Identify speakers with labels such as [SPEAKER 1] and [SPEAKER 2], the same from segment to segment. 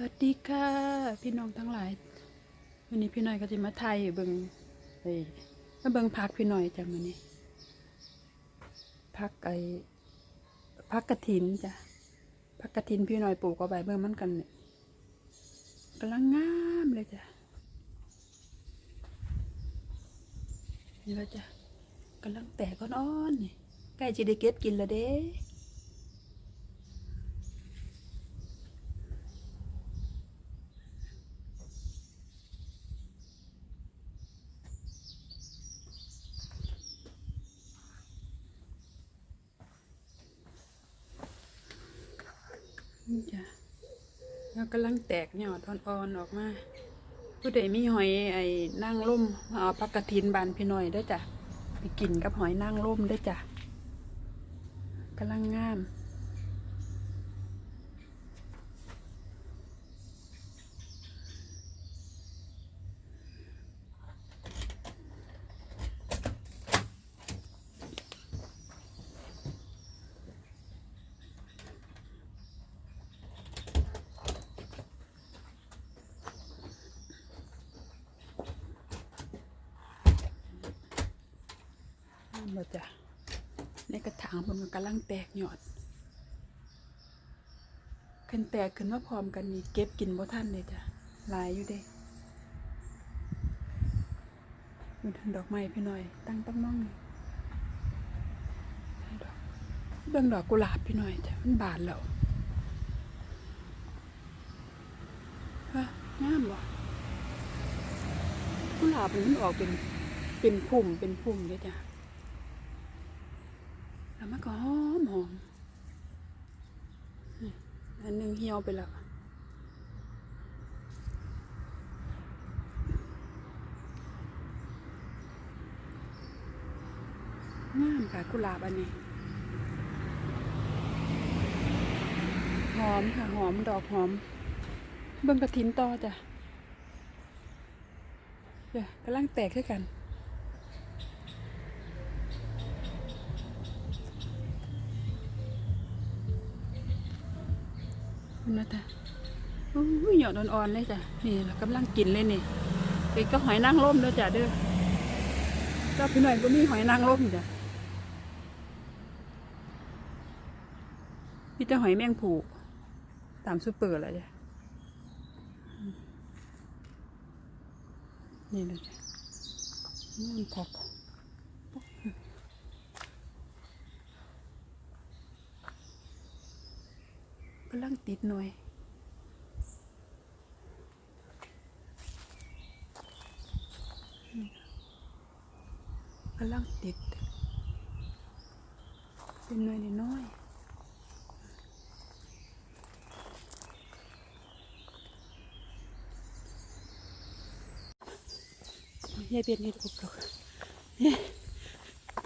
[SPEAKER 1] วัสดีค่ะ พี่น้องทั้งหลาย วันนี้พี่หน่อยก็จะมาไทยเบิงไอ้มาเบิงพักพี่หน่อยจ้ะมื้อนี้พักไอ้พักกระถินจ้ะพักกระถินพี่หน่อยปลูกเอาไว้เบิ่งมันกันเนี่ยกำลังงามเลยจ้ะนี่แล้วจ้ะกำลังแตกอ่อนนี่ใกล้จะได้เก็บกินแล้วเด้ นี่จ้ะแล้วกำลังแตกยอดอ่อนๆออกมาผู้ใดมีหอยไอ้นั่งร่มเอาพักกระถินบานพี่หน่อยได้จ้ะไปกินกับหอยนั่งร่มได้จ้ะกำลังงามามเลยจ้ะในกระถางมันกำลังแตกหยอดขึ้นแตกขึ้นมาพร้อมกันนี่เก็บกินบ่ทันเลยจ้ะหลายอยู่เด้มันถึงดอกไม้พี่หน่อย ตั้งตั้งมองนี่ดอกเบิ่งดอกกุหลาบพี่หน่อยจ้ะมันบานแล้วฮะงามบ่กุหลาบมันออกเป็นเป็นพุ่มเป็นพุ่มเลยจ้ะ แล้วมันก็หอมหอมนี่อันหนึงเหี่ยวไปแล้วงามค่ะกุหลาบอันนี้ หอมค่ะ หอมดอกหอม เบิ่งกระถินต่อจ้ะเดี๋ยวกำลังแตกขึ้นกัน นะจ๊ะโอ้ยหยอดอ่อนๆเลยจ้ะนี่เรากำลังกินเลยนี่ไปก็หอยนางรมเด้อจ้ะเด้อเจ้าพี่หน่อยก็มีหอยนางรมจ้ะพี่จะหอยแมงผูตามซูเปอร์เลยจ้ะนี่เลยจ้ะนี่ผัก กำลังติดหน่วยกำลังติด เป็นหน่วยน้อยๆยายเบียดนี่ถูกหรอกเนี่ย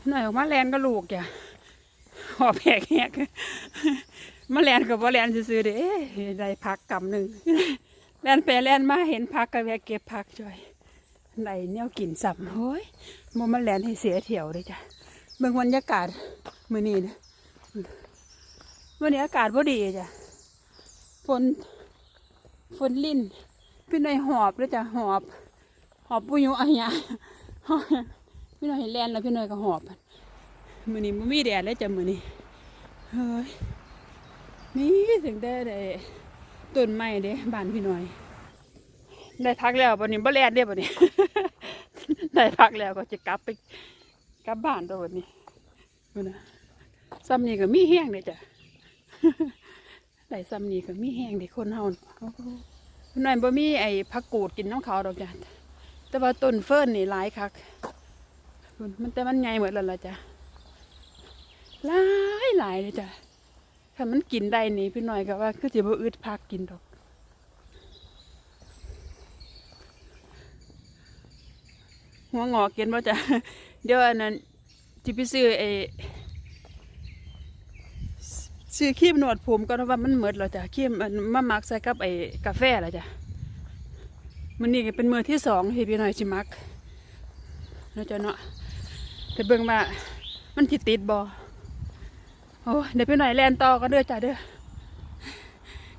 [SPEAKER 1] หน่อยออกมาแลนก็ลูกจ้ะหอบแหกแหก มาแลนกับว่าแลนซื้อเด้เอ๊ะได้พักกำหนึ่งแลนไปแลนมาเห็นพักก็แวะเก็บพักจ่อยไหนเนี่ยกินสับโอ้ยมมันแลนให้เสียเที่ยวเลยจ้ะเบิ่งบรรยากาศมือนี้นะวันนี้อากาศพอดีจ้ะฝนฝนลิ่นพี่หน่อยหอบเลยจ้ะหอบ หอบปุยุอะยะหอบพี่หน่อยแลนแล้วพี่หน่อยก็หอบมือนี้มันมีแดดเลยจ้ะมือนี้เฮ้ย นี่ถึงได้ได้ต้นไม้เด้บ้านพี่หน่อย ได้พักแล้ววันนี้บ่แลนเด้บัดนี้ ได้พักแล้วก็จะกลับไปกลับบ้านตัวบัดนี้ดูนะซ้ำนี่ก็มีแห้งเลยจ้ะได้ซ้ำนี่ก็มีแห้งเด็กคนเฮาน่ะโอ้โหน่อยบ่มีไอ้ผักกูดกินน้ำเขาดอกจ้ะแต่ว่าต้นเฟิร์นนี่หลายคักมันแต่มันใหญ่หมดแล้วล่ะจ้ะหลายหลายเลยจ้ะ ถ้ามันกินได้นี่พี่หน่อยก็ว่าคือสิบ่อึดพักกินดอก หัวงอกกินบ่จ้ะเดี๋ยวอันนั้นที่ไปซื้อไอ้ซื้อครีมนวดผมก็เพราะว่ามันหมดแล้วจ้ะครีมอันมามักใส่กับไอ้กาแฟแล้วจ้ะมันนี่เป็นมือที่สองที่พี่น้อยสิมักเนาะจ้ะเนาะแต่เบิ่งว่ามันสิติดบ่ โอ้เดี๋ยวพี่หน่อยแลนต่อกันเด้อจ้ะเด้อ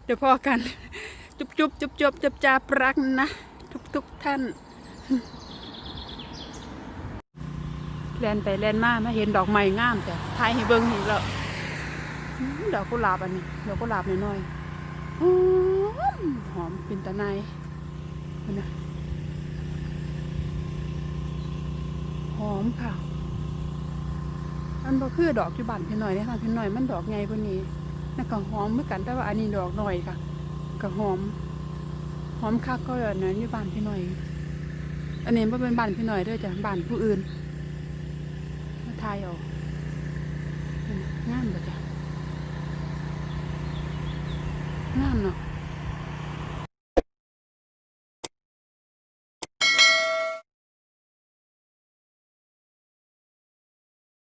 [SPEAKER 1] เดี๋ยวพอกัน จุบจุบจุบจุบจุบจาปรักนะ ทุกทุกท่านแลนไปแลนมามาเห็นดอกไม้งามแต่ทายให้เบิ่งอีกแล้วดอกกุหลาบอันนี้ดอกกุหลาบน้อยๆหอมหอมเป็นตะไนมันนะหอมค่ะ มันบ่คือดอกอยู่บ้านพี่น้อยเนี่ยทางพี่น้อยมันดอกใหญ่กว่านี้นั่นก็หอมเหมือนกันแต่ว่าอันนี้ดอกหน้อยค่ะก็หอม หอมคักก็อย่างนั้นอยู่บ้านพี่น้อย อันนี้บ่เป็นบ้านพี่น้อยด้วยจ้ะบ้านผู้อื่นมาทายเอางามบ่จ้ะงามเนาะ